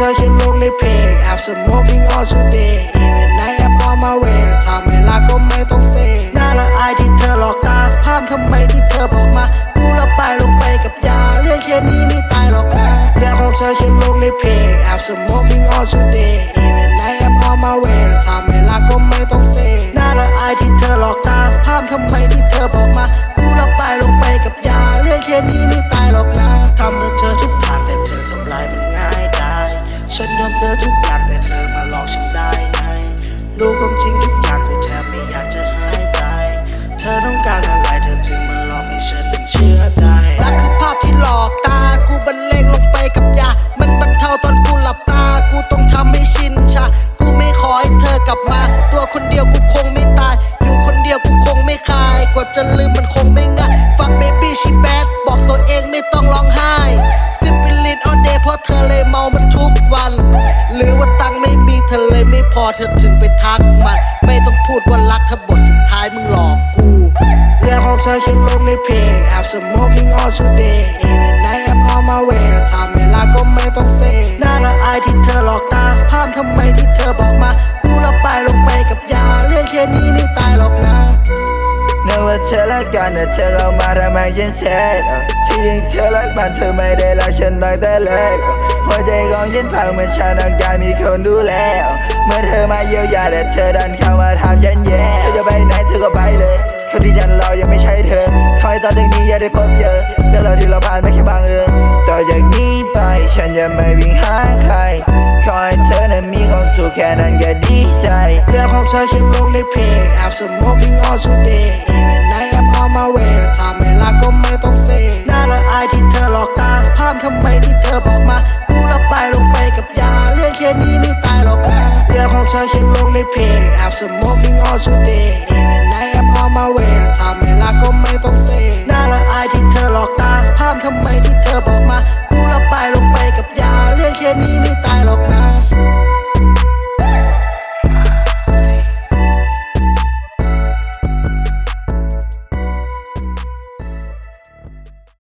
such a lonely. After smoking all today, even I am on my way. ต้องการอะไรเธอถึงมาหลอกให้ฉันนั้นเชื่อใจรักคือภาพที่หลอกตา กูบรรเลงลงไปกับยา มันบรรเทาตอนกูหลับตา กูต้องทำให้ชินชา กูไม่ขอให้เธอกลับมา ตัวคนเดียวกูคงไม่ตาย อยู่คนเดียวกูคงไม่คาย กว่าจะลืมมันคงไม่ง่าย ฟังเบบี้ชีแบดบอกตัวเองไม่ต้องร้องไห้ซิปลินออเดย์เพราะเธอเลยเมามันทุกวัน หรือว่าตังค์ไม่มีเธอเลยไม่พอเธอถึงไปทักมัน ไม่ต้องพูดว่ารักถ้าบท ขียนลงในเพลง I'm smoking all today even I am on my way ทำเวลาก็ไม่ต้องเซน่าละอายที่เธอหลอกตาภาพทำไมที่เธอบอกมา กูละไปลงไปกับยา เรื่องแค่นี้ไม่ตายหรอกนะนึกว่าเธอรักกันแต่เธอเข้ามาทำไมฉันเสียดที่จริงเธอรักมันเธอไม่ได้รักฉันตั้งแต่แรกหัวใจของฉันพังเหมื่อฉันต้องการมีคนดูแลเมื่อเธอมาเยียวยาแต่เธอดันเข้ามาทำฉันแย่เธอจะไปไหนเธอก็ไปเลย คนที่ฉันรอยังไม่ใช่เธอคอยตอนจากนี้อย่าได้พบเจอเรื่องราวที่เราผ่านไม่แค่บางเออต่อจากนี้ไปฉันจะไม่วิ่งหาใครขอให้เธอนั้นมีความสุขแค่นั้นก็ดีใจ เรื่องของเธอเขียนลงในเพลง I'm smoking all today even I am on my way ทำเวลาก็ไม่ต้องเซน่าละอายที่เธอหลอกตาภาพทำไมที่เธอบอกมากูละไปลงไปกับยาเรื่องแค่นี้ไม่ตายหรอกนะเรื่องของเธอเขียนลงในเพลง I'm smoking all today menino tá